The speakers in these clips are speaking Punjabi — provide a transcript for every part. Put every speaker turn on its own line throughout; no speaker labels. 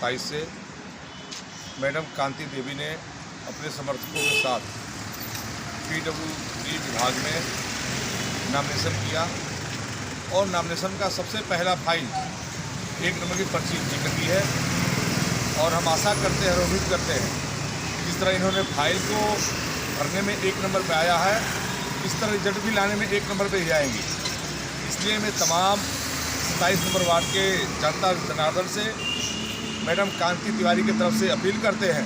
27 से मैडम कांति देवी ने अपने समर्थकों के साथ पीडब्ल्यूडी विभाग में नामिनेशन किया और नामिनेशन का सबसे पहला फ़ाइल एक नंबर की पर्ची इनकी कटी है और हम आशा करते हैं और उम्मीद करते हैं जिस तरह इन्होंने फ़ाइल को भरने में एक नंबर पे आया है, इस तरह रिज़ल्ट भी लाने में एक नंबर पे ही आएँगे। इसलिए मैं तमाम सत्ताईस नंबर वार्ड के जनता जनार्दन से मैडम कांति तिवारी की तरफ़ से अपील करते हैं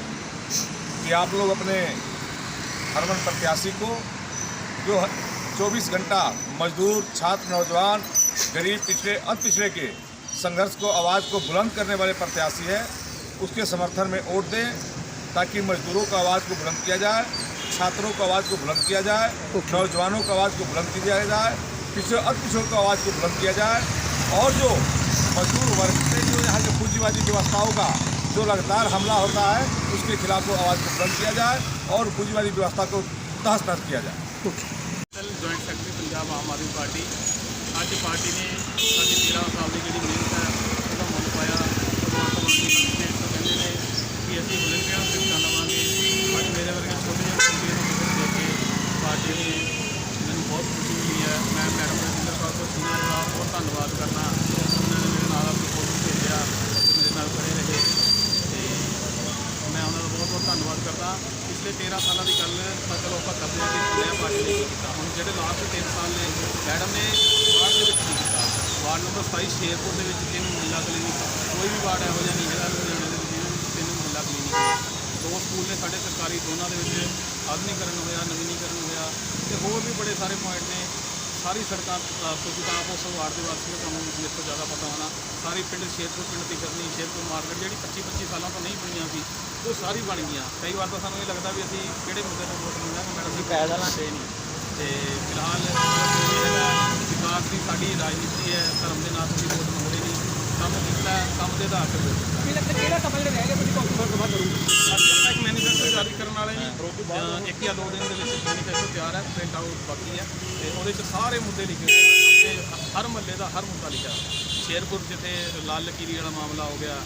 कि आप लोग अपने हरमन प्रत्याशी को जो 24 घंटा मजदूर छात्र नौजवान गरीब पिछड़े अति पिछड़े के संघर्ष को आवाज़ को बुलंद करने वाले प्रत्याशी है उसके समर्थन में वोट दें ताकि मजदूरों का आवाज़ को बुलंद किया जाए छात्रों को आवाज़ को बुलंद किया जाए नौजवानों का आवाज़ को बुलंद किया जाए पिछड़े अति पिछड़ों को आवाज़ को बुलंद किया जाए और जो मजदूर वर्ग से जो यहाँ के पूंजीवादी व्यवस्थाओं का जो लगातार हमला होता है उसके खिलाफ वो आवाज़ को बुलंद किया जाए और पूंजीवादी व्यवस्था को तहस नहस किया जाए
secretary joint secretary Punjab Aam Aadmi Party ਅੱਜ ਪਾਰਟੀ ਨੇ ਸਾਡੀ 13 ਸਾਲ ਦੀ ਜਿਹੜੀ ਮਿਹਨਤ ਹੈ ਉਹਦਾ ਮੁੱਲ ਪਾਇਆ ਭਗਵੰਤ ਮਾਨ ਜੀ ਦੇ ਤੋਂ ਕਹਿੰਦੇ ਨੇ ਕਿ ਅਸੀਂ ਵਲੰਟੀਅਰਾਂ ਨੂੰ ਸਿੱਖਿਆ ਲਵਾਂਗੇ ਅੱਜ ਮੇਰੇ ਵਰਗੇ ਛੋਟੇ ਜਿਹੇ ਬੱਚੇ ਨੂੰ ਕਿਤੇ ਦੇਖ ਕੇ ਪਾਰਟੀ ਨੇ ਮੈਨੂੰ ਬਹੁਤ ਖੁਸ਼ੀ ਮਿਲੀ ਹੈ ਮੈਂ ਮੈਡਮ ਰਜਿੰਦਰ ਨੰਬਰ 27 ਸ਼ੇਰਪੁਰ ਦੇ ਵਿੱਚ ਤਿੰਨ ਮੁਹੱਲਾ ਕਲੀਨਿਕ ਕੋਈ ਵੀ ਵਾਰਡ ਇਹੋ ਜਿਹਾ ਨਹੀਂ ਹੈਗਾ ਲੁਧਿਆਣੇ ਦੇ ਵਿੱਚ ਜਿਹਦੇ ਵਿੱਚ ਤਿੰਨ ਮੁਹੱਲਾ ਕਲੀਨਿਕ ਦੋ ਸਕੂਲ ਨੇ ਸਾਡੇ ਸਰਕਾਰੀ ਦੋਨਾਂ ਦੇ ਵਿੱਚ ਆਧੁਨਿਕਰਨ ਹੋਇਆ ਨਵੀਨੀਕਰਨ ਹੋਇਆ ਤੇ ਹੋਰ ਵੀ ਬੜੇ ਸਾਰੇ ਪੁਆਇੰਟ ਨੇ। ਸਾਰੀ ਸੜਕਾਂ ਅ, ਤੁਸੀਂ ਤਾਂ ਆਪ ਉਸ ਵਾਰਡ ਦੇ ਵਾਸੀ ਤੁਹਾਨੂੰ ਇਸ ਤੋਂ ਜ਼ਿਆਦਾ ਪਤਾ ਹੋਣਾ। ਸਾਰੀ ਪਿੰਡ ਸ਼ੇਰਪੁਰ ਪਿੰਡ ਦੀ ਕਰਨੀ ਸ਼ੇਰਪੁਰ ਮਾਰਕੀਟ ਜਿਹੜੀ 25 25 ਸਾਲਾਂ ਤੋਂ ਨਹੀਂ ਬਣੀਆਂ ਸੀ ਉਹ ਸਾਰੀ ਬਣ ਗਈਆਂ। ਕਈ ਵਾਰ ਤਾਂ ਸਾਨੂੰ ਇਹ ਲੱਗਦਾ ਵੀ ਅਸੀਂ ਕਿਹੜੇ ਮੁੱਦੇ ਨੂੰ ਵੋਟ ਮੰਗਣਾ ਕਿ ਮੈਡਮ ਜੀ ਪੈਦਲ ਆਂਦੇ ਨਹੀਂ ਤੇ ਫਿਲਹਾਲ ਵਿਕਾਸ ਦੀ ਸਾਡੀ ਰਾਜਨੀਤੀ ਹੈ ਧਰਮ ਦੇ ਨਾਂ ਤੋਂ ਅਸੀਂ ਵੋਟ ਮੰਗਦੇ ਨਹੀਂ ਕੰਮ ਕੀਤਾ ਕੰਮ ਦੇ ਆਧਾਰ ਤੇ ਵੋਟ ਕੀਤਾ
ਕੀ ਲੱਗਦਾ ਕਿਹੜਾ ਕੰਮ ਜਿਹੜਾ ਰਹਿ ਗਿਆ ਤੁਸੀਂ ਕੌਣ ਕੌਣ ਕਰੋ
ਅਸੀਂ ਆਪਣਾ ਇੱਕ ਮੈਨੀਫੈਸਟੋ ਜਾਰੀ ਕਰਨ ਵਾਲੇ ਜੀ ਅਹ ਇੱਕ ਜਾਂ ਦੋ ਦਿਨ ਦੇ ਵਿੱਚ ਮੈਨੀਫੈਸਟੋ ਤਿਆਰ ਹੈ ਪ੍ਰਿੰਟ ਆਊਟ ਬਾਕੀ ਹੈ। ਤੇ ਉਹਦੇ 'ਚ ਸਾਰੇ ਮੁੱਦੇ ਲਿਖੇ ਹੋਏ ਆ ਆਪਣੇ ਹਰ ਮਹੱਲੇ ਦਾ ਹਰ ਮੁੱਦਾ ਲਿਖਿਆ। ਸ਼ੇਰਪੁਰ ਜਿੱਥੇ ਲਾਲ ਲਕੀਰੀ ਵਾਲਾ ਮਾਮਲਾ ਹੋ ਗਿਆ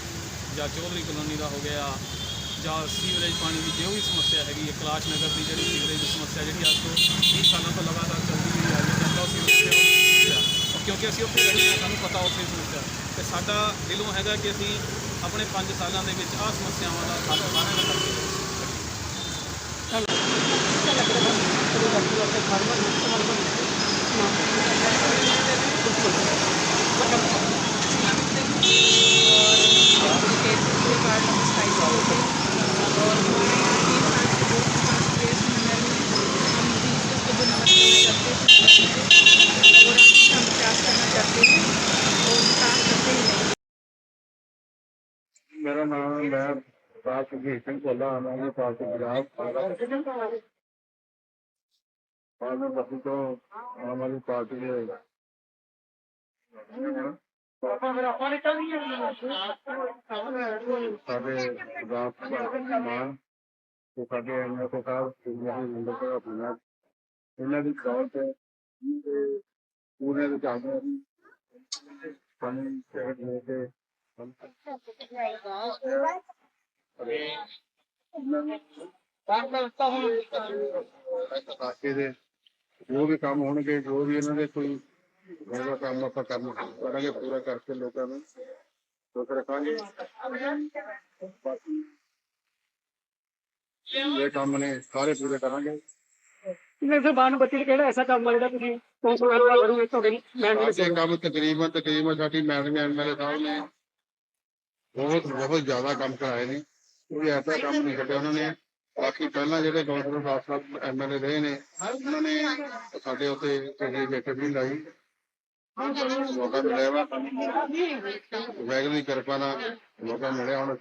ਜਾਂ ਚੌਧਰੀ ਕਲੋਨੀ ਦਾ ਹੋ ਗਿਆ ਜਾਂ ਸੀਵਰੇਜ ਪਾਣੀ ਦੀ ਜੋ ਵੀ ਸਮੱਸਿਆ ਹੈਗੀ ਹੈ ਕਲਾਸ਼ ਨਗਰ ਦੀ ਜਿਹੜੀ ਸੀਵਰੇਜ ਦੀ ਸਮੱਸਿਆ ਜਿਹੜੀ ਅੱਜ ਤੋਂ 20 ਸਾਲਾਂ ਤੋਂ ਲਗਾਤਾਰ ਚੱਲਦੀ ਹੋਈ ਆ ਰਹੀ ਹੈ ਜਨਤਾ ਸੀਵਰੇਜ ਦੀ ਸਮੱਸਿਆ ਔਰ ਅਸੀਂ ਉੱਥੇ ਰਹੇ ਹਾਂ, ਸਾਨੂੰ ਪਤਾ ਉੱਥੇ ਦੀ ਸਮੱਸਿਆ ਤੇ ਸਾਡਾ ਦਿਲੋਂ ਹੈਗਾ ਕਿ ਅਸੀਂ ਆਪਣੇ 5 ਸਾਲਾਂ ਦੇ ਵਿੱਚ ਆਹ ਸਮੱਸਿਆਵਾਂ ਦਾ ਹੱਲ ਸਾਰਿਆਂ ਦਾ ਕਰਕੇ
ਮੇਰਾ ਨਾਮ ਮੈਂ ਬਾਤ ਸੁਖੀ ਸਿੰਘ ਕੋਲਾ ਆਮ ਆਦਮੀ ਪਾਰਟੀ ਪੰਜਾਬ ਪਾਲਰ ਬਸੀ ਤੋਂ ਆਮ ਆਦਮੀ ਪਾਰਟੀ ਦੇ ਸਾਡੇ ਸਰਦਾਰ ਭਗਵੰਤ ਮਾਨ ਤੇ ਸਾਡੇ ਐਮਐਲ ਸਾਹਿਬ ਇਹਨਾਂ ਦੀ ਜ਼ਿੰਦਗੀ ਦਾ ਆਪਣਾ ਇਹਨਾਂ ਦੀ ਕੌਰ ਤੇ ਤੇ ਪੂਰੇ ਦੇ ਚਾਹਦੇ ਸਾਨੂੰ ਸਹਿਤ ਦੇ ਕੇ ਇਲਾਕੇ ਦੇ ਜੋ ਵੀ ਕੰਮ ਹੋਣਗੇ ਜੋ ਵੀ ਇਹਨਾਂ ਦੇ ਕੋਈ ਹੋਗਾ ਕੰਮ ਆਪਾਂ ਕਰਨ ਕਰਾਂਗੇ ਪੂਰਾ ਕਰਕੇ ਲੋਕਾਂ ਨੂੰ ਖੁਸ਼ ਰੱਖਾਂਗੇ ਬਾਕੀ ਇਹ ਕੰਮ ਨੇ ਸਾਰੇ ਪੂਰੇ ਕਰਾਂਗੇ
ਨਹੀਂ ਸਰ ਬਾਨ ਬੱਚੇ ਕਿਹੜਾ ਐਸਾ ਕੰਮ ਆ ਜਿਹੜਾ ਤੁਸੀਂ ਕੌਣ ਸੋ ਕਰਵਾ ਕਰੋਗੇ ਤੁਹਾਡੇ ਮੈਂ
ਸਾਡੇ ਕੰਮ ਤਕਰੀਬਨ ਤਕਰੀਬਨ ਸਾਡੀ ਮੈਡਮ ਐਮਐਲਏ ਸਾਹਿਬ ਨੇ ਬਹੁਤ ਬਹੁਤ ਜ਼ਿਆਦਾ ਕੰਮ ਕਰਾਏ ਨੇ। ਕੋਈ ਐਸਾ ਕੰਮ ਨਹੀਂ ਕੱਢਿਆ ਉਹਨਾਂ ਨੇ। ਬਾਕੀ ਪਹਿਲਾਂ ਜਿਹੜੇ ਗਵਰਨਰ ਸਾਹਿਬ ਸਾਹਿਬ ਐਮਐਲਏ ਰਹੇ ਨੇ, ਉਹਨਾਂ ਨੇ ਸਾਡੇ ਉੱਤੇ ਕਿਸੇ ਬੈਠਕ ਵੀ ਲਾਈ। ਮੌਕਾ ਮਿਲਿਆ ਵਾ। ਵੈਗਨ ਦੀ ਕਿਰਪਾ ਨਾਲ ਮੌਕਾ ਮਿਲਿਆ ਹੁਣ।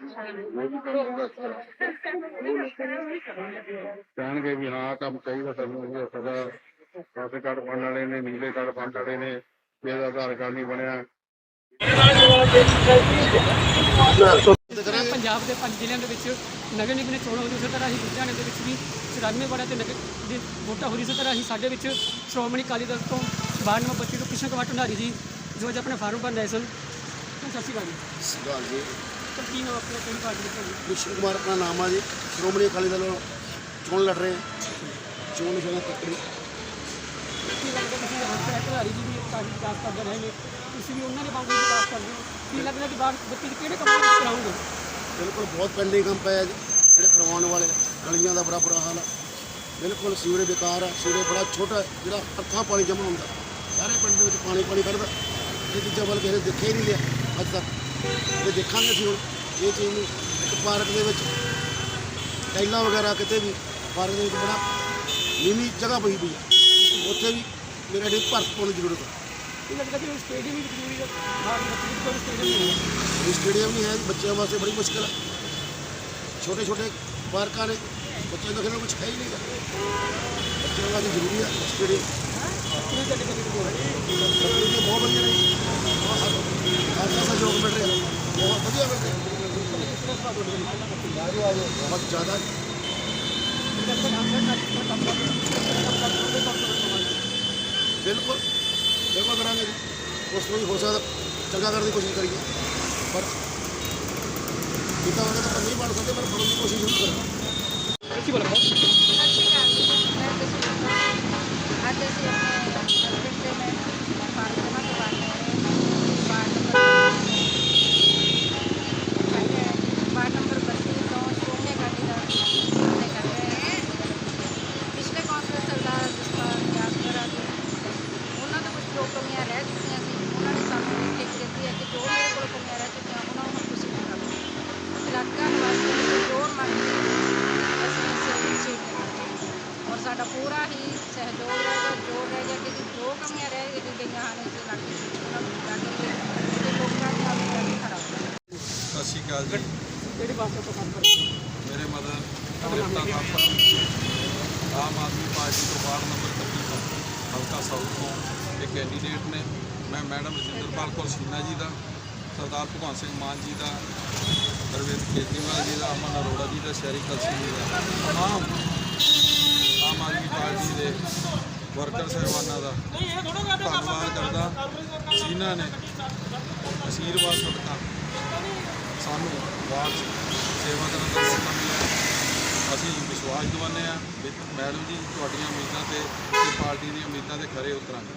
ਕਹਿਣਗੇ ਵੀ ਹਾਂ, ਕੰਮ ਚਾਹੀਦਾ ਸਾਨੂੰ ਇਹ ਸਦਾ ਕਾਸੇ ਕਾਰਡ ਬਣਨ ਵਾਲੇ ਨੇ, ਨੀਲੇ ਕਾਰਡ ਬਣਨ ਵਾਲੇ ਨੇ ਇਹਦਾ ਆਧਾਰ ਕਾਰਡ ਨਹੀਂ ਬਣਿਆ।
ਪੰਜਾਬ ਦੇ ਪੰਜ ਜ਼ਿਲ੍ਹਿਆਂ ਦੇ ਵਿੱਚ ਨਗਰ ਨਿਗਮ ਨੇ ਚੋਣਾਂ ਹੋਈ ਉਸੇ ਤਰ੍ਹਾਂ ਹੀ ਲੁਧਿਆਣੇ ਦੇ ਵਿੱਚ ਵੀ 94 ਵਾਰਡਾਂ ਤੇ ਨਗਰ ਦੀ ਵੋਟਾਂ ਹੋ ਰਹੀ ਇਸੇ ਤਰ੍ਹਾਂ ਹੀ ਸਾਡੇ ਵਿੱਚ ਸ਼੍ਰੋਮਣੀ ਅਕਾਲੀ ਦਲ ਤੋਂ ਵਾਰਡ ਨੰਬਰ 25 ਤੋਂ ਕ੍ਰਿਸ਼ਨ ਕੁਮਾਰ ਢੰਡਾਰੀ ਜੀ ਜੋ ਅੱਜ ਆਪਣੇ ਫਾਰਮ ਪਰ ਨੈਸ਼ਨਲ ਸਤਿ ਸ਼੍ਰੀ ਅਕਾਲ ਜੀ।
ਸਿਗਾਲ ਜੀ।
ਕੀ ਨਾਮ ਆਪਣਾ ਕਿਹੜੀ ਪਾਰਟੀ ਦੇ ਭਾਜੀ
ਕ੍ਰਿਸ਼ਨ ਕੁਮਾਰ ਆਪਣਾ ਨਾਮ ਆ ਜੀ। ਸ਼੍ਰੋਮਣੀ ਅਕਾਲੀ ਦਲ ਚੋਣ ਲੜ ਰਹੇ। ਹਾਂ। ਚੋਣ ਨਿਸ਼ਾਨਾ ਤੱਕੜੀ
ਕੀ ਲੱਗਦਾ ਤੁਸੀਂ ਹਰਪ੍ਰੀਤ ਧਾਰੀ ਜੀ ਵੀ ਕਾਫੀ ਵਿਕਾਸ ਕਰਦੇ ਰਹੇ ਨੇ? ਤੁਸੀਂ ਵੀ ਉਹਨਾਂ ਦੇ ਵਾਂਗੂ ਵਿਕਾਸ ਕਰਦੇ ਹੋ। ਕੀ ਲੱਗਦਾ ਕਿ ਬਾਹਰ ਬੱਚੇ ਦੇ ਕਿਹੜੇ ਕੰਮ ਕਰਾਉਂਗੇ
ਬਿਲਕੁਲ ਬਹੁਤ ਪੈਂਡਿੰਗ ਕੰਮ ਪਿਆ ਜੀ। ਜਿਹੜੇ ਕਰਵਾਉਣ ਵਾਲੇ ਗਲੀਆਂ ਦਾ ਬੜਾ ਬੁਰਾ ਹਾਲ ਆ। ਬਿਲਕੁਲ ਸੀਵਰੇਜ ਬੇਕਾਰ ਆ। ਸੀਵਰੇਜ ਬੜਾ ਛੋਟਾ, ਜਿਹੜਾ ਅੱਖਾਂ ਪਾਣੀ ਜਮ੍ਹਾਂ ਹੁੰਦਾ। ਸਾਰੇ ਪਿੰਡ ਦੇ ਵਿੱਚ ਪਾਣੀ ਪਾਣੀ ਖੜਦਾ। ਇਹ ਚੀਜ਼ਾਂ ਵੱਲ ਕਿਸੇ ਦੇਖਿਆ ਹੀ ਨਹੀਂ ਲਿਆ ਅੱਜ ਤੱਕ। ਇਹ ਦੇਖਾਂਗੇ ਅਸੀਂ ਹੁਣ। ਇਹ ਚੀਜ਼ ਨੂੰ ਇੱਕ ਪਾਰਕ ਦੇ ਵਿੱਚ ਟਾਈਲਾਂ ਵਗੈਰਾ ਕਿਤੇ ਵੀ ਪਾਰਕ ਦੇ ਵਿੱਚ ਬੜਾ ਨੀਵੀਂ ਜਗ੍ਹਾ ਪਈ ਪਈ ਹੈ ਉੱਥੇ ਵੀ ਮੇਰੇ ਡੀ ਭਰਤ ਪਾਉਣ ਦੀ ਜ਼ਰੂਰਤ ਹੈ स्टेडियम ही है बच्चे वास्ते बड़ी मुश्किल है छोटे छोटे पार्क ने बच्चे तो खेलना कुछ है
ही नहीं बच्चों वास्ते ज़रूरी
है स्टेडियम बहुत बढ़िया रही सहयोग मिल रहा बहुत बढ़िया मिल रहा बहुत ज़्यादा बिल्कुल ਬਿਲਕੁਲ ਕਰਾਂਗੇ ਜੀ। ਉਸ ਤੋਂ ਵੀ ਹੋ ਸਕਦਾ ਚੰਗਾ ਕਰਨ ਦੀ ਕੋਸ਼ਿਸ਼ ਕਰੀਏ। ਪਰ ਜਿੱਦਾਂ ਉਹਨੇ ਤਾਂ ਨਹੀਂ ਬਣ ਸਕਦੇ ਪਰ ਬਣਨ ਦੀ ਕੋਸ਼ਿਸ਼ ਜ਼ਰੂਰ ਕਰਾਂਗੇ।
ਕੀ ਬੋਲੋ
ਸਤਿ ਸ਼੍ਰੀ ਅਕਾਲ ਜੀ ਮੈਂ ਜਸਵੀਰ ਕੌਰ। ਅੱਜ ਅਸੀਂ ਆਪਣੇ ਹਸਬੈਂਡ ਦੇ ਮੈਂ ਫਾਰਮ ਜਮ੍ਹਾਂ ਕਰਵਾਉਣ ਆਏ ਹਾਂ ਵਾਰਡ ਨੰਬਰ ਪਹਿਲੇ ਵਾਰਡ ਨੰਬਰ 32 ਤੋਂ ਸ਼੍ਰੋਮਣੀ ਅਕਾਲੀ ਦਲ ਦੇ ਕਰ ਰਹੇ ਹਾਂ ਪਿਛਲੇ ਕੌਂਸਲਰ ਸਰਦਾਰ ਜਸਪਾਲ ਜਾਸਪਰਾ ਜੀ ਉਹਨਾਂ ਤੋਂ ਕੁਝ ਜੋ ਕਮੀਆਂ ਰਹਿ ਚੁੱਕੀਆਂ ਸੀ ਉਹਨਾਂ ਨੇ ਸਾਨੂੰ ਲਿਖ ਕੇ ਦਿੱਤੀ ਹੈ ਕਿ ਜੋ ਮੇਰੇ ਕੋਲ ਕਮੀਆਂ ਰਹਿ ਚੁੱਕੀਆਂ ਉਹਨਾਂ ਨੂੰ ਤੁਸੀਂ ਪੂਰਾ ਕਰੋ ਇਲਾਕਾ ਨਿਵਾਸੀਆਂ ਦੀ ਜੋਰ ਮੰਗ ਕੇ ਅਸੀਂ ਇਸ ਸੀਟ ਤੇ ਖੜੇ ਹਾਂ। ਔਰ ਸਾਡਾ ਪੂਰਾ ਹੀ ਸਹਿਯੋਗ ਰਹੇਗਾ ਜੋਰ ਰਹੇਗਾ ਕਿ ਜੋ ਕਮੀਆਂ ਰਹਿ ਗਈਆਂ ਹਨ ਇਸ ਇਲਾਕੇ ਵਿੱਚ ਉਹਨਾਂ ਨੂੰ ਪੂਰਾ ਕਰੀਏ ਤੇ ਲੋਕਾਂ ਦੀ ਆਵਾਜ਼ ਖੜਾ ਹੋਵੇ
ਸਤਿ ਸ਼੍ਰੀ ਅਕਾਲ ਜੀ।
ਕਿਹੜੇ ਪਾਸੇ ਤੋਂ ਕੰਮ ਕਰਦੇ?
ਮੇਰੇ ਮਦਰ ਤ੍ਰਿਪਤਾ ਥਾਪਾ ਆਮ ਆਦਮੀ ਪਾਰਟੀ ਤੋਂ ਵਾਰਡ ਨੰਬਰ 31 ਤੋਂ ਹਲਕਾ ਸਾਊਥ ਤੋਂ ਇਹ ਕੈਂਡੀਡੇਟ ਨੇ। ਮੈਂ ਮੈਡਮ ਰਜਿੰਦਰਪਾਲ ਕੌਰ ਸ਼ੀਨਾ ਜੀ ਦਾ ਸਰਦਾਰ ਭਗਵੰਤ ਸਿੰਘ ਮਾਨ ਜੀ ਦਾ ਅਰਵਿੰਦ ਕੇਜਰੀਵਾਲ ਜੀ ਦਾ ਅਮਨ ਅਰੋੜਾ ਜੀ ਦਾ ਸ਼ਹਿਰੀ ਕਲਸੀ ਜੀ ਦਾ। ਤਮਾਮ ਆਮ ਆਦਮੀ ਪਾਰਟੀ ਦੇ ਵਰਕਰ ਸਾਹਿਬਾਨਾਂ ਦਾ ਧੰਨਵਾਦ ਕਰਦਾ ਜਿਨ੍ਹਾਂ ਨੇ ਆਸ਼ੀਰਵਾਦ ਸਦਕਾ ਸਾਨੂੰ 'ਚ ਸੇਵਾ ਕਰਨ ਦਾ ਮੌਕਾ ਮਿਲਿਆ। ਅਸੀਂ ਵਿਸ਼ਵਾਸ ਦਿਵਾਉਂਦੇ ਹਾਂ ਵੀ ਮੈਡਮ ਜੀ ਤੁਹਾਡੀਆਂ ਉਮੀਦਾਂ ਤੇ ਤੇ ਪਾਰਟੀ ਦੀਆਂ ਉਮੀਦਾਂ ਤੇ ਖਰੇ ਉਤਰਾਂਗੇ।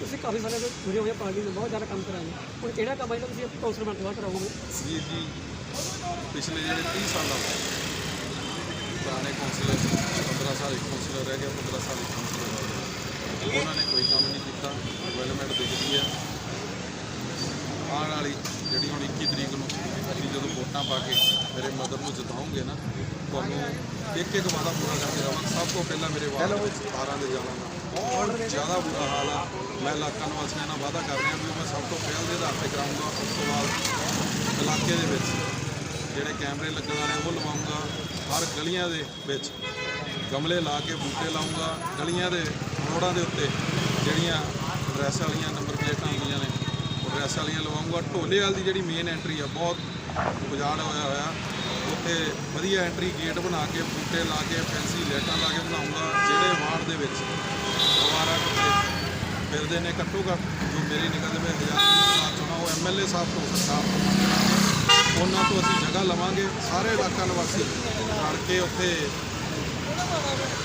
ਤੁਸੀਂ ਕਾਫੀ ਸਾਰੇ ਤੋਂ ਜੁੜੇ ਹੋਏ ਪਾਰਟੀ ਨੂੰ ਬਹੁਤ ਜ਼ਿਆਦਾ ਕੰਮ ਕਰਾਂਗੇ। ਹੁਣ ਕਿਹੜਾ ਕੰਮ ਹੈ ਜਿਹੜਾ ਤੁਸੀਂ ਕੌਂਸਲਰ ਬਣ ਕੇ ਬਾਅਦ ਕਰਾਓਗੇ?
ਵੀਰ ਜੀ ਪਿਛਲੇ ਜਿਹੜੇ 30 ਸਾਲਾਂ ਤੋਂ ਪੁਰਾਣੇ ਕੌਂਸਲਰ ਸੀ 15 ਸਾਲ ਇੱਕ ਕੌਂਸਲਰ ਰਹਿ ਗਿਆ 15 ਸਾਲ ਇੱਕ ਕੌਂਸਲਰ ਰਹਿ ਗਿਆ। ਉਹਨਾਂ ਨੇ ਕੋਈ ਕੰਮ ਨਹੀਂ ਕੀਤਾ ਡਿਵੈਲਪਮੈਂਟ ਦਿਖਦੀ ਹੈ। ਆਉਣ ਵਾਲੀ ਜਿਹੜੀ ਹੁਣ 21 ਤਰੀਕ ਨੂੰ ਅਸੀਂ ਜਦੋਂ ਵੋਟਾਂ ਪਾ ਕੇ ਮੇਰੇ ਮਦਰ ਨੂੰ ਜਿਤਾਉਂਗੇ ਨਾ ਤੁਹਾਨੂੰ ਇੱਕ ਇੱਕ ਵਾਦਾ ਪੂਰਾ ਕਰਕੇ ਰਵਾਂਗਾ ਸਭ ਤੋਂ ਪਹਿਲਾਂ ਮੇਰੇ ਵਾਰਡ ਵਿੱਚ 12 ਦੇ ਜਾਵਾਂਗਾ ਬਹੁਤ ਜ਼ਿਆਦਾ ਬੁਰਾ ਹਾਲ ਆ। ਮੈਂ ਇਲਾਕਾ ਨਿਵਾਸੀਆਂ ਨਾਲ ਵਾਅਦਾ ਕਰ ਰਿਹਾ ਵੀ ਮੈਂ ਸਭ ਤੋਂ ਪਹਿਲ ਦੇ ਆਧਾਰ ਤੇ ਕਰਾਉਂਗਾ ਉਸ ਤੋਂ ਬਾਅਦ ਇਲਾਕੇ ਦੇ ਵਿੱਚ ਜਿਹੜੇ ਕੈਮਰੇ ਲੱਗਣ ਵਾਲੇ ਉਹ ਲਵਾਉਂਗਾ ਹਰ ਗਲੀਆਂ ਦੇ ਵਿੱਚ ਗਮਲੇ ਲਾ ਕੇ ਬੂਟੇ ਲਾਉਂਗਾ, ਗਲੀਆਂ ਦੇ ਰੋਡਾਂ ਦੇ ਉੱਤੇ ਜਿਹੜੀਆਂ ਡਰੈਸ ਵਾਲੀਆਂ ਨੰਬਰ ਪਲੇਟਾਂ ਹੁੰਦੀਆਂ ਨੇ ਉਹ ਡਰੈਸ ਵਾਲੀਆਂ ਲਵਾਉਂਗਾ। ਢੋਲੇ ਵਾਲ ਦੀ ਜਿਹੜੀ ਮੇਨ ਐਂਟਰੀ ਆ, ਬਹੁਤ ਉਜਾੜ ਹੋਇਆ ਹੋਇਆ। ਉੱਥੇ ਵਧੀਆ ਐਂਟਰੀ ਗੇਟ ਬਣਾ ਕੇ, ਬੂਟੇ ਲਾ ਕੇ ਫੈਂਸੀ ਲਾਈਟਾਂ ਲਾ ਕੇ ਬਣਾਉਂਗਾ, ਜਿਹੜੇ ਵਾਰਡ ਦੇ ਵਿੱਚ ਅਵਾਰਾ ਕੁੱਤੇ ਫਿਰਦੇ ਨੇ ਘੱਟੋ ਘੱਟ, ਜੋ ਮੇਰੀ ਨਿਗਾਹ ਦੇ ਵਿੱਚ ਹਜ਼ਾਰ ਚੁਣਾ ਉਹ ਐਮਐਲਏ ਸਾਹਿਬ ਤੋਂ ਸਰਕਾਰ ਉਹਨਾਂ ਤੋਂ ਅਸੀਂ ਜਗ੍ਹਾ ਲਵਾਂਗੇ, ਸਾਰੇ ਇਲਾਕਾ ਨਿਵਾਸੀ ਰਲ ਕੇ ਉੱਥੇ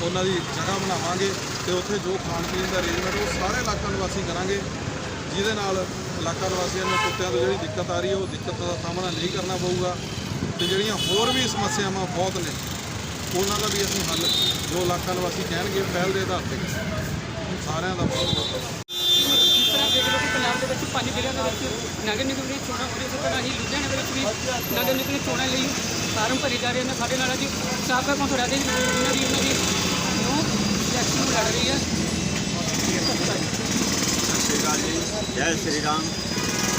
ਉਹਨਾਂ ਦੀ ਜਗ੍ਹਾ ਬਣਾਵਾਂਗੇ ਤੇ ਉੱਥੇ ਜੋ ਖਾਣ ਪੀਣ ਦਾ ਅਰੇਂਜਮੈਂਟ ਉਹ ਸਾਰੇ ਇਲਾਕਾ ਨਿਵਾਸੀ ਕਰਾਂਗੇ, ਜਿਹਦੇ ਨਾਲ ਇਲਾਕਾ ਨਿਵਾਸੀਆਂ ਨੂੰ ਕੁੱਤਿਆਂ ਤੋਂ ਜਿਹੜੀ ਦਿੱਕਤ ਆ ਰਹੀ ਹੈ, ਉਹ ਦਿੱਕਤ ਦਾ ਸਾਹਮਣਾ ਨਹੀਂ ਕਰਨਾ ਪਊਗਾ ਤੇ ਜਿਹੜੀਆਂ ਹੋਰ ਵੀ ਸਮੱਸਿਆਵਾਂ ਬਹੁਤ ਨੇ, ਉਹਨਾਂ ਦਾ ਵੀ ਅਸੀਂ ਹੱਲ ਜੋ ਇਲਾਕਾ ਨਿਵਾਸੀ ਕਹਿਣਗੇ ਪਹਿਲ ਦੇ ਆਧਾਰ ਤੇ ਸਾਰਿਆਂ ਦਾ ਬਹੁਤ ਬਹੁਤ ਧੰਨਵਾਦ।
ਪੰਜਾਬ ਦੇ ਵਿੱਚ ਪੰਜ ਜ਼ਿਲ੍ਹਿਆਂ ਦੇ ਵਿੱਚ ਨਗਰ ਨਿਗਮ ਦੀਆਂ ਚੋਣਾਂ ਹੋ ਰਹੀਆਂ ਸੀ ਤਰ੍ਹਾਂ ਹੀ ਲੁਧਿਆਣੇ ਦੇ ਵਿੱਚ ਵੀ ਨਗਰ ਨਿਗਮ ਦੀਆਂ ਚੋਣਾਂ ਲਈ ਫਾਰਮ ਭਰੇ ਜਾ ਰਹੇ ਨੇ ਸਾਡੇ ਨਾਲ ਜੀ ਸਾਬਕਾ ਕੌਂਸਲਰ ਰਾਜੇ ਜੀ ਉਹਨਾਂ ਦੀ ਉਹਨਾਂ ਦੀ ਨੂੰ ਇਲੈਕਸ਼ਨ ਨੂੰ ਲੜ ਰਹੀ ਹੈ
सत श्रीकाल जी जय श्री राम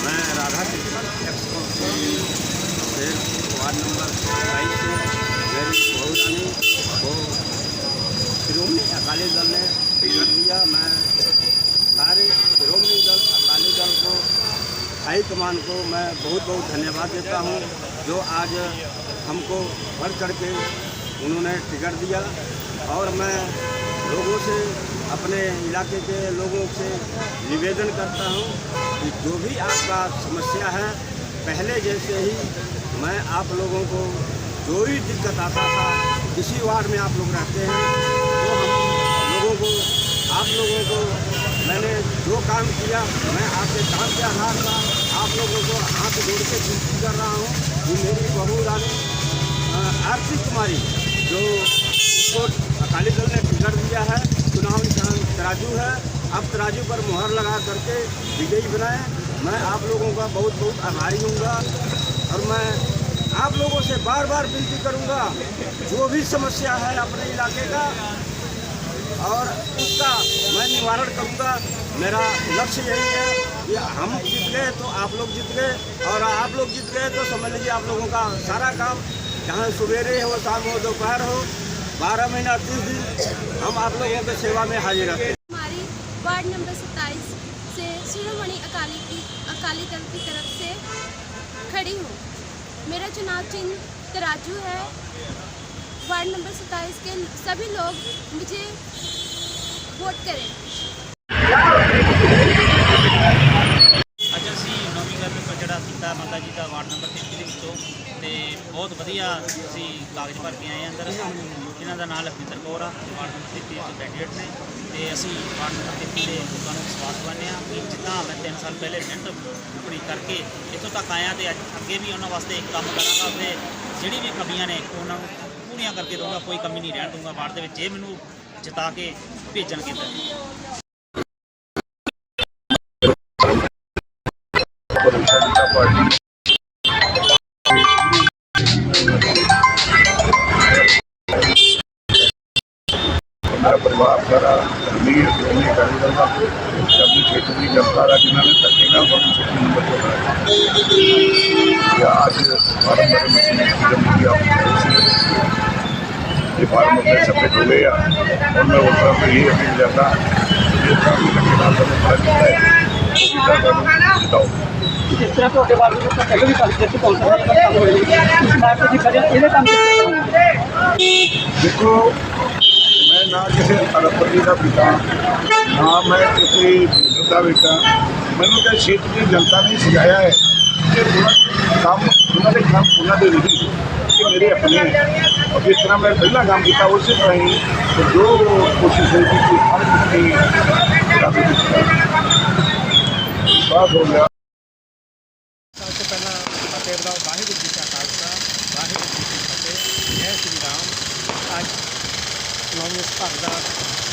मैं राधा कृष्ण एक्स काउंसिल से वार्ड नंबर बाईस से मेरी बहू रानी को श्रोमणी अकाली दल ने टिकट दिया मैं सारे श्रोमणी दल अकाली दल को हाईकमान को मैं बहुत बहुत धन्यवाद देता हूँ जो आज हमको बढ़ चढ़ के उन्होंने टिकट दिया और मैं लोगों से, अपने इलाके के लोगों से निवेदन करता हूँ कि जो भी आपका समस्या है, पहले जैसे ही मैं आप लोगों को जो भी दिक्कत आता था, किसी वार्ड में आप लोग रहते हैं तो हम लोगों को, आप लोगों को, मैंने जो काम किया, मैं आपके काम के आधार पर आप लोगों को हाथ जोड़ के विनती कर रहा हूँ कि मेरी बहू रानी आरती कुमारी, जो उसको अकाली दल ने टिकट दिया है, चुनाव निशान तराजू है। अब तराजू पर मुहर लगा करके विजयी बनाए। मैं आप लोगों का बहुत बहुत आभारी हूँगा और मैं आप लोगों से बार बार विनती करूँगा, जो भी समस्या है अपने इलाके का, और उसका मैं निवारण करूँगा। मेरा लक्ष्य यही है कि हम जीत गए तो आप लोग जीत गए, और आप लोग जीत गए तो समझ लीजिए आप लोगों का सारा काम चाहे सवेरे हो, शाम हो, दोपहर हो, बारह महीना, तीस दिन, हम आप लोगों के सेवा में हाजिर रहते हैं।
हमारी वार्ड नंबर 27 से शिरोमणि अकाली की, अकाली दल की तरफ़ से खड़ी हूँ। मेरा चुनाव चिन्ह तराजू है। वार्ड नंबर 27 के सभी लोग मुझे वोट करें।
ਬਹੁਤ ਵਧੀਆ ਅਸੀਂ ਕਾਗਜ਼ ਭਰ ਕੇ ਆਏ ਹਾਂ ਅੰਦਰ। ਇਹਨਾਂ ਦਾ ਨਾਮ ਲਖਵਿੰਦਰ ਕੌਰ ਆ ਵਾਰਡ ਨੰਬਰ 33 ਤੋਂ ਕੈਂਡੀਡੇਟ ਨੇ। ਤੇ ਅਸੀਂ ਵਾਰਡ ਨੰਬਰ 33 ਦੇ ਲੋਕਾਂ ਨੂੰ ਵਿਸ਼ਵਾਸ ਦਿਵਾਉਂਦੇ ਹਾਂ ਕਿ ਜਿੱਦਾਂ ਮੈਂ 3 ਸਾਲ ਪਹਿਲੇ ਮਿਹਨਤ ਆਪਣੀ ਕਰਕੇ ਇੱਥੋਂ ਤੱਕ ਆਇਆ ਤੇ ਅੱਗੇ ਵੀ ਉਹਨਾਂ ਵਾਸਤੇ ਕੰਮ ਕਰਾਂਗਾ ਤੇ ਜਿਹੜੀ ਵੀ ਕਮੀਆਂ ਨੇ ਉਹਨਾਂ ਨੂੰ ਪੂਰੀਆਂ ਕਰਕੇ ਦਊਂਗਾ, ਕੋਈ ਕਮੀ ਨਹੀਂ ਰਹਿਣ ਦਊਂਗਾ ਵਾਰਡ ਦੇ ਵਿੱਚ, ਜੇ ਮੈਨੂੰ ਜਿਤਾ ਕੇ ਭੇਜਣਗੇ ਤਾਂ
ਪਰਿਵਾਰ ਸਾਰਾ ਨਹੀਂ ਨਹੀਂ ਕਰਦਾ ਦਾ ਸ਼ਬਦ ਖੇਤ ਦੀ ਜਨਤਾ ਦਾ ਜਿਨ੍ਹਾਂ ਨੇ ਧੱਕੇ ਨਾਲ ਬਹੁਤ ਛੋਟੀ ਉਮਰ ਤੋਂ ਬਣਾਇਆ ਅੱਜ ਫਾਰਮ ਬੜੇ ਮਸ਼ੀਨ ਦੀ ਜਮਹੂਰੀ ਆਪਣੀ ਇਹ ਫਾਰਮ ਦੇ ਸਭੇ ਜੁੜੇ ਆ ਔਰ ਮੈਂ ਉਸ ਤਰ੍ਹਾਂ ਤੋਂ ਇਹ ਅਪੀਲ ਕਰਦਾ ਇਹ ਕੰਮ ਧੱਕੇ ਨਾਲ ਸਾਨੂੰ ਫ਼ਰਕ ਪੈਂਦਾ ਹੈ।
ਜਿਸ ਤਰ੍ਹਾਂ ਤੁਹਾਡੇ ਬਾਰੇ ਵਿੱਚ ਤਾਂ ਪਹਿਲਾਂ ਵੀ ਗੱਲ ਕੀਤੀ ਕੌਂਸਲ ਦਾ ਕੰਮ ਹੋਇਆ ਇਸ ਬਾਰੇ ਤੁਸੀਂ ਕਦੇ ਇਹਦੇ ਕੰਮ
ਦੇਖੋ ਨਾ ਕਿਸੇ ਅਰਬਪਤੀ ਦਾ ਪਿਤਾ ਨਾ ਮੈਂ ਕਿਸੇ ਬਿਜ਼ਨਸ ਦਾ ਬੇਟਾ ਮੈਨੂੰ ਤਾਂ ਖੇਤ ਦੀ ਜਨਤਾ ਨੇ ਸਿਖਾਇਆ ਹੈ ਕਿ ਕੰਮ ਉਹਨਾਂ ਦੇ ਕੰਮ ਉਹਨਾਂ अपने और जिस तरह मैं पहला काम किया उस तरह ही तो जो कोशिश होगी
कि हर किसी विश्वास हो गया। सबसे जी का खालसा जी की फतेह। जय श्री राम। आज 9 ਇਸ ਦਾ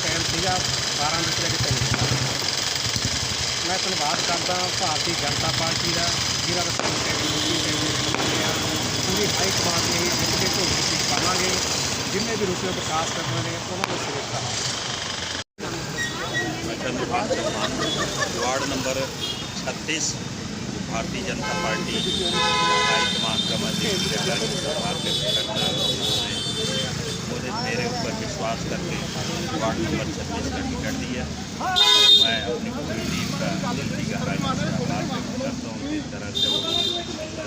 ਟਾਈਮ ਸੀਗਾ 12 ਵਜੇ ਲੈ ਕੇ 3 ਵਜੇ ਮੈਂ ਧੰਨਵਾਦ ਕਰਦਾ ਭਾਰਤੀ ਜਨਤਾ ਪਾਰਟੀ ਦਾ ਜਿਹੜਾ ਸਾਨੂੰ ਟੈਕਨੋਲੋਜੀ ਦੇ ਪੂਰੀ ਹਾਈ ਕਮਾਂਡ ਨੇ ਜਿੱਥੇ ਤੋਂ ਅਸੀਂ ਪਾਵਾਂਗੇ, ਜਿੰਨੇ ਵੀ ਰੁਪਏ ਵਿਕਾਸ ਕਰਨੇ ਨੇ ਉਹਨਾਂ ਨੂੰ ਸਿਰੇ ਕਰਾਂਗੇ।
Ward number 36 Bharatiya Janata party high command का मध्य सरकार के पर विश्वास करके वार्ड नंबर छत्तीस का टिकट दिया। मैं अपनी पूरी टीम का दिल की गहराई करता हूँ। जिस तरह से वो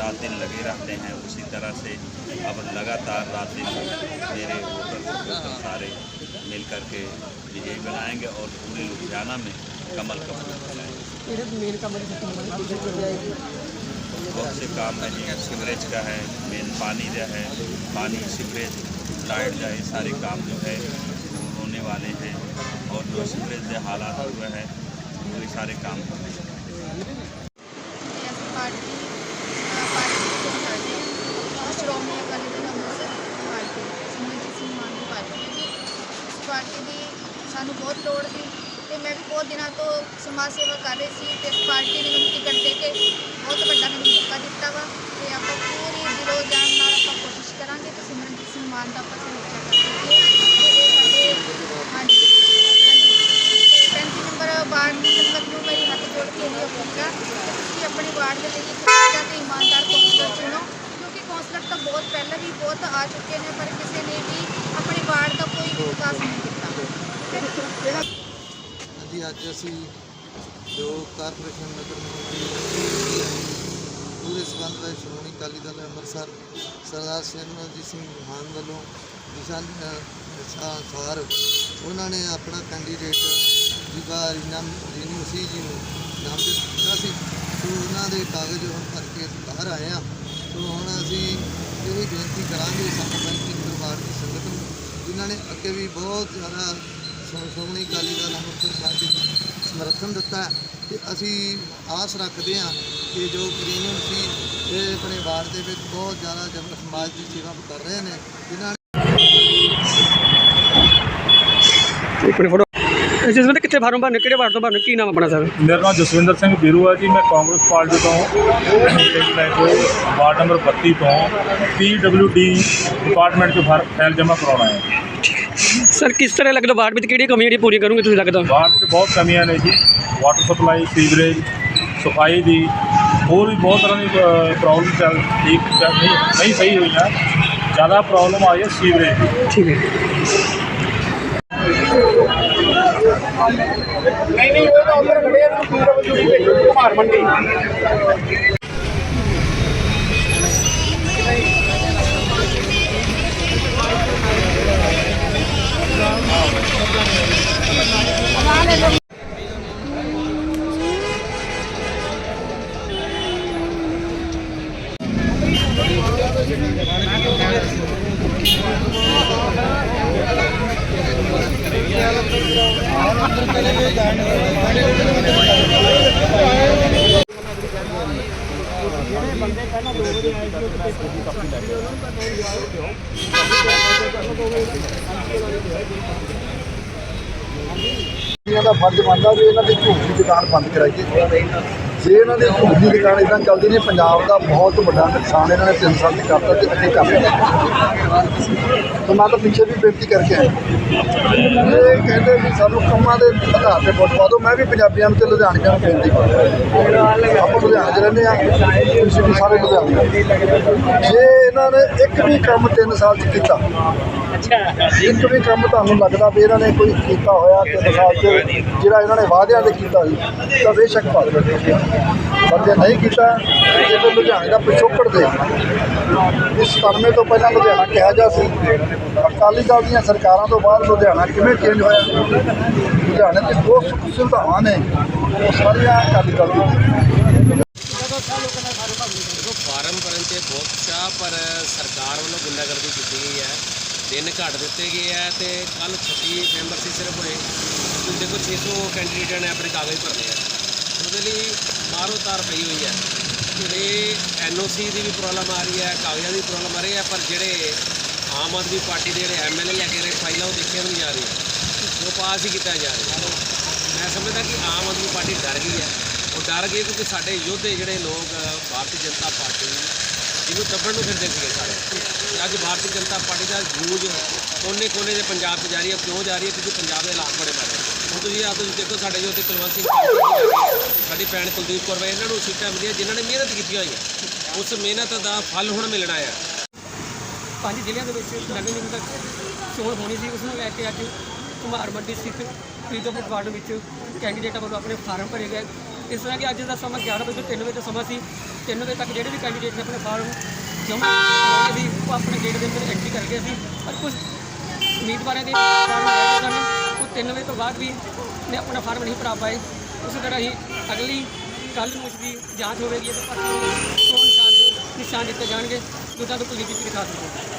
रात दिन लगे रहते हैं उसी तरह से अब लगातार रात दिन मेरे वोटर वोटर सारे मिल करके विजय बनाएँगे और पूरे लुधियाना में कमल का फूल बहुत से काम है सीवरेज का है मेन पानी जो है पानी सीवरेज लाइट का ये सारे काम जो है वो होने वाले हैं और जो सीवरेज के हालात हुए हैं वो ये सारे काम होंगे
ਤੇ ਅਸੀਂ ਪਾਰਟੀ ਅ, ਪਾਰਟੀ ਤੋਂ ਚੋਣ ਕਰਦੇ ਹਾਂ ਸ਼੍ਰੋਮਣੀ ਅਕਾਲੀ ਦਲ ਅੰਮ੍ਰਿਤਸਰ ਪਾਰਟੀ ਸਿਮਰਜੀਤ ਸਿੰਘ ਮਾਨ ਦੀ ਪਾਰਟੀ ਹੈ ਜੀ ਇਸ ਪਾਰਟੀ ਦੀ ਸਾਨੂੰ ਬਹੁਤ ਲੋੜ ਸੀ ਤੇ ਮੈਂ ਵੀ ਬਹੁਤ ਦਿਨਾਂ ਤੋਂ ਸਮਾਜ ਸੇਵਾ ਕਰ ਰਹੀ ਸੀ ਤੇ ਇਸ ਪਾਰਟੀ ਨੇ ਮੈਨੂੰ ਟਿਕਟ ਦੇ ਕੇ ਬਹੁਤ ਵੱਡਾ ਮੈਨੂੰ ਮੌਕਾ ਦਿੱਤਾ ਵਾ ਤੇ ਆਪਾਂ ਪੂਰੀ ਦਿਲੋਂ ਜਾਨ ਨਾਲ ਆਪਾਂ ਕੋਸ਼ਿਸ਼ ਕਰਾਂਗੇ ਕਿ मानता तो हाँ हाँ नंबर वार्ड मेरी हाथ जोड़ के लिए होगा तो कि अपने वार्ड के लिए ईमानदार चुनो, क्योंकि तो बहुत पहले भी बहुत आ चुके हैं, पर किसी ने भी अपने वार्ड का कोई विकास नहीं किया। अज जो कारपोरेशन नगर निगम ਪੂਰੇ
ਸੰਬੰਧ ਵਿੱਚ ਸ਼੍ਰੋਮਣੀ ਅਕਾਲੀ ਦਲ ਅੰਮ੍ਰਿਤਸਰ ਸਰਦਾਰ ਸਿਮਰਨਜੀਤ ਸਿੰਘ ਮਾਨ ਵੱਲੋਂ ਦਿਸ਼ਾ ਅਨੁਸਾਰ ਉਹਨਾਂ ਨੇ ਆਪਣਾ ਕੈਂਡੀਡੇਟ ਜੀਵਾ ਰੀਨਾ ਰੀਨੀ ਮਸੀਹ ਜੀ ਨੂੰ ਨਾਮਜ਼ਦ ਕੀਤਾ ਸੀ
ਸੋ ਉਹਨਾਂ ਦੇ ਕਾਗਜ਼ ਹੁਣ ਭਰ ਕੇ ਅਸੀਂ ਬਾਹਰ ਆਏ ਆ ਸੋ ਹੁਣ ਅਸੀਂ ਇਹ ਬੇਨਤੀ ਕਰਾਂਗੇ ਸਾਡੇ ਬੈਂਕਿੰਗ ਪਰਿਵਾਰ ਦੀ ਸੰਗਤ ਨੂੰ, ਜਿਨ੍ਹਾਂ ਨੇ ਅੱਗੇ ਵੀ ਬਹੁਤ ਜ਼ਿਆਦਾ ਸ਼੍ਰੋਮਣੀ ਅਕਾਲੀ ਦਲ ਅੰਮ੍ਰਿਤਸਰ ਸਾਹਿਬ ਸਮਰਥਨ ਦਿੱਤਾ ਹੈ ਤੇ ਅਸੀਂ ਆਸ ਰੱਖਦੇ ਹਾਂ ਕਿ ਜੋ ਪ੍ਰੀਮੀਅਮ ਸੀ ਇਹ ਆਪਣੇ ਵਾਰਡ ਦੇ ਵਿੱਚ ਬਹੁਤ ਜ਼ਿਆਦਾ ਜਨ ਸਮਾਜ ਦੀ ਸੇਵਾ ਕਰ ਰਹੇ ਨੇ ਜਿਨ੍ਹਾਂ
ਇੱਕ ਮਿੰਟ ਫੋਟੋ। ਜਿਸ ਵੇਲੇ ਕਿੱਥੇ ਫਾਰਮ ਭਰਨੇ ਕਿਹੜੇ ਵਾਰਡ ਤੋਂ ਭਰਨੇ ਕੀ ਨਾਮ ਆਪਣਾ ਸਰ?
ਮੇਰਾ ਨਾਮ ਜਸਵਿੰਦਰ ਸਿੰਘ ਬੀਰੂ ਹੈ ਜੀ ਮੈਂ ਕਾਂਗਰਸ ਪਾਰਟੀ ਤੋਂ ਵਾਰਡ ਨੰਬਰ 32 ਤੋਂ ਪੀਡਬਲਯੂਡੀ ਡਿਪਾਰਟਮੈਂਟ 'ਚ ਫਰ- ਫਾਈਲ ਜਮ੍ਹਾਂ ਕਰਾਉਣਾ ਹੈ।
ਸਰ ਕਿਸ ਤਰ੍ਹਾਂ ਲੱਗਦਾ ਵਾਰਡ ਵਿੱਚ ਕਿਹੜੀਆਂ ਕਮੀਆਂ ਜਿਹੜੀਆਂ ਪੂਰੀਆਂ ਕਰੋਗੇ ਤੁਸੀਂ ਲੱਗਦਾ
ਵਾਰਡ 'ਚ ਬਹੁਤ ਕਮੀਆਂ ਨੇ ਜੀ ਵਾਟਰ ਸਪਲਾਈ ਸੀਵਰੇਜ ਸਫਾਈ ਦੀ ਹੋਰ ਵੀ ਬਹੁਤ ਤਰ੍ਹਾਂ ਦੀ ਪ੍ਰੋਬਲਮ ਚੱਲ ਠੀਕ ਚੱਲ ਨਹੀਂ ਨਹੀਂ ਸਹੀ ਹੋਈਆਂ ਜ਼ਿਆਦਾ ਪ੍ਰੋਬਲਮ ਆ ਰਹੀ ਹੈ ਸੀਵਰੇਜ ਦੀ
ਠੀਕ ਹੈ
ਨਹੀਂ ਨਹੀਂ ਉਹ ਤਾਂ ਉੱਧਰ ਖੜੇ ਆ ਪੀਡਬਲਯੂਡੀ ਦੇ ਕੁਮਾਰ ਮੰਡੀ
ਇਹਨਾਂ ਦਾ ਫਰਜ਼ ਬਣਦਾ ਵੀ ਇਹਨਾਂ ਦੀ ਝੂਠ ਦੀ ਦੁਕਾਨ ਬੰਦ ਕਰਾਈਏ। ਜੇ ਇਹਨਾਂ ਦੀ ਝੂਠ ਦੀ ਦੁਕਾਨ ਇਦਾਂ ਚੱਲਦੀ ਨਹੀਂ, ਪੰਜਾਬ ਦਾ ਬਹੁਤ ਵੱਡਾ ਨੁਕਸਾਨ ਇਹਨਾਂ ਨੇ 3 ਸਾਲ ਚ ਕਰਤਾ ਤੇ ਅੱਗੇ ਕਰ ਤਾਂ ਮੈਂ ਤਾਂ ਪਿੱਛੇ ਵੀ ਬੇਨਤੀ ਕਰਕੇ ਆਇਆ। ਇਹ ਕਹਿੰਦੇ ਵੀ ਸਾਨੂੰ ਕੰਮਾਂ ਦੇ ਆਧਾਰ ਤੇ ਵੋਟ ਪਾ ਦਿਓ। ਮੈਂ ਵੀ ਪੰਜਾਬੀਆਂ ਨੂੰ ਤੇ ਲੁਧਿਆਣੀਆਂ ਨੂੰ ਬੇਨਤੀ ਕਰਦਾ। ਆਪਾਂ ਲੁਧਿਆਣੇ 'ਚ ਰਹਿੰਦੇ ਆ ਤੁਸੀਂ ਵੀ ਸਾਰੇ ਲੁਧਿਆਣੇ। ਜੇ ਇਹਨਾਂ ਨੇ ਇੱਕ ਵੀ ਕੰਮ 3 ਸਾਲ ਚ ਕੀਤਾ। ਇੱਕ ਵੀ ਕੰਮ ਤੁਹਾਨੂੰ ਲੱਗਦਾ ਵੀ ਇਹਨਾਂ ਨੇ ਕੋਈ ਕੀਤਾ ਹੋਇਆ ਤਿੰਨ ਸਾਲ ਚ ਜਿਹੜਾ ਇਹਨਾਂ ਨੇ ਵਾਅਦਿਆਂ ਦੇ ਕੀਤਾ ਸੀ ਤਾਂ ਬੇਸ਼ੱਕ ਦਿਓ ਪਰ ਜੇ ਨਹੀਂ ਕੀਤਾ ਜੇ ਫਿਰ ਲੁਧਿਆਣੇ ਦਾ ਪਿਛੋਕੜ ਦੇ। ਇਸ 97 ਤੋਂ ਪਹਿਲਾਂ ਲੁਧਿਆਣਾ ਕਿਹਾ ਜਾ ਸੀ ਅਕਾਲੀ ਦਲ ਦੀਆਂ ਸਰਕਾਰਾਂ ਤੋਂ ਬਾਅਦ ਲੁਧਿਆਣਾ ਕਿਵੇਂ ਚੇਂਜ ਹੋਇਆ? ਲੁਧਿਆਣੇ ਦੀ ਬਹੁਤ ਸੁੱਖ ਸੁਵਿਧਾਵਾਂ ਨੇ ਉਹ ਸਾਰੀਆਂ ਅਕਾਲੀ ਦਲ ਦੀਆਂ
ਦੇਖੋ ਫਾਰਮ ਭਰਨ 'ਤੇ ਬਹੁਤ ਪਰ ਸਰਕਾਰ ਵੱਲੋਂ ਗੁੰਡਾਗਰਦੀ ਕੀਤੀ ਗਈ ਹੈ। ਦਿਨ ਘੱਟ ਦਿੱਤੇ ਗਏ ਹੈ ਤੇ ਕੱਲ 36 ਮੈਂਬਰ ਸੀ ਸਿਰਫ ਹੋਏ ਤੁਸੀਂ ਦੇਖੋ 600 ਕੈਂਡੀਡੇਟਾਂ ਨੇ ਆਪਣੇ ਕਾਗਜ਼ ਭਰਨੇ ਆ। ਉਹਦੇ ਲਈ ਮਾਰੋ ਤਾਰ ਪਈ ਹੋਈ ਹੈ। ਜਿਹੜੇ ਐਨਓਸੀ ਦੀ ਵੀ ਪ੍ਰੋਬਲਮ ਆ ਰਹੀ ਹੈ, ਕਾਗਜ਼ਾਂ ਦੀ ਪ੍ਰੋਬਲਮ ਆ ਰਹੀ ਹੈ, ਪਰ ਜਿਹੜੇ ਆਮ ਆਦਮੀ ਪਾਰਟੀ ਦੇ ਜਿਹੜੇ ਐਮਐਲਏ ਲੈ ਕੇ ਰਹੇ ਫਾਈਲਾਂ ਉਹ ਦੇਖੀਆਂ ਨਹੀਂ ਜਾ ਰਹੀਆਂ। ਉਹ ਪਾਸ ਹੀ ਕੀਤਾ ਜਾ ਰਿਹਾ। ਮੈਂ ਸਮਝਦਾ ਕਿ ਆਮ ਆਦਮੀ ਪਾਰਟੀ ਡਰ ਗਈ ਹੈ। ਉਹ ਡਰ ਗਈ ਕਿਉਂਕਿ ਸਾਡੇ ਯੋਧੇ ਜਿਹੜੇ ਲੋਕ ਭਾਰਤੀ ਜਨਤਾ ਪਾਰਟੀ ਜਿਹਨੂੰ ਦੱਬਣ ਨੂੰ ਫਿਰਦੇ ਸੀਗੇ ਸਾਰੇ। ਅੱਜ ਭਾਰਤੀ ਜਨਤਾ ਪਾਰਟੀ ਦਾ ਜੂਝ ਕੋਨੇ ਕੋਨੇ ਦੇ ਪੰਜਾਬ 'ਚ ਜਾ ਰਹੀ ਹੈ, ਕਿਉਂ ਜਾ ਰਹੀ ਹੈ? ਕਿਉਂਕਿ ਪੰਜਾਬ ਦੇ ਹਾਲਾਤ ਬੜੇ ਮਾੜੇ ਹੁਣ ਤੁਸੀਂ ਆਪ ਤੁਸੀਂ ਦੇਖੋ ਸਾਡੇ ਜੋ ਯੋਧੇ ਕੁਲਵੰਤ ਸਿੰਘ ਸਾਡੀ ਭੈਣ ਕੁਲਦੀਪ ਕੌਰ ਵਾ, ਇਹਨਾਂ ਨੂੰ ਸੀਟਾਂ ਮਿਲੀਆਂ, ਜਿਨ੍ਹਾਂ ਨੇ ਮਿਹਨਤ ਕੀਤੀ ਹੋਈ ਹੈ। ਉਸ ਮਿਹਨਤ ਦਾ ਫਲ ਹੁਣ ਮਿਲਣਾ ਹੈ
ਪੰਜ ਜ਼ਿਲ੍ਹਿਆਂ ਦੇ ਵਿੱਚ ਨਗਰ ਨਿਗਮ ਦਾ ਚੋਣ ਹੋਣੀ ਸੀ, ਉਸ ਨੂੰ ਲੈ ਕੇ ਅੱਜ ਕੁਮਾਰ ਮੰਡੀ ਸਥਿਤ ਫਰੀਦਕੋਟ ਵਾਰਡ ਵਿੱਚ ਕੈਂਡੀਡੇਟਾਂ ਵੱਲੋਂ ਆਪਣੇ ਫਾਰਮ ਭਰੇ ਗਏ। ਇਸ ਤਰ੍ਹਾਂ ਕਿ ਅੱਜ ਦਾ ਸਮਾਂ 11 ਵਜੇ ਤੋਂ 3 ਵਜੇ ਦਾ ਸਮਾਂ ਸੀ। 3 ਵਜੇ ਤੱਕ ਜਿਹੜੇ ਵੀ ਕੈਂਡੀਡੇਟ ਨੇ ਆਪਣੇ ਫਾਰਮ ਜਮ੍ਹਾਂ ਕਰਾਉਣੇ ਸੀ ਉਹ ਆਪਣੇ ਗੇਟ ਦੇ ਅੰਦਰ ਐਂਟਰੀ ਕਰ ਗਏ ਸੀ ਪਰ ਕੁਝ ਉਮੀਦਵਾਰਾਂ ਦੇ ਫਾਰਮ ਰਹਿ ਗਏ ਸਨ ਉਹ 3 ਵਜੇ ਤੋਂ ਬਾਅਦ ਵੀ ਨੇ ਆਪਣਾ ਫਾਰਮ ਨਹੀਂ ਭਰਾ ਪਾਏ। ਉਸੇ ਤਰ੍ਹਾਂ ਹੀ ਅਗਲੀ ਕੱਲ੍ਹ ਨੂੰ ਦੀ ਜਾਂਚ ਹੋਵੇਗੀ ਅਤੇ ਪਰਸੋਂ ਚੋਣ ਨਿਸ਼ਾਨ ਨਿਸ਼ਾਨ ਦਿੱਤੇ ਜਾਣਗੇ ਜਿੱਦਾਂ ਤੋਂ ਕੁਲਦੀਪ ਜੀ ਦਿਖਾ ਸਕਦੇ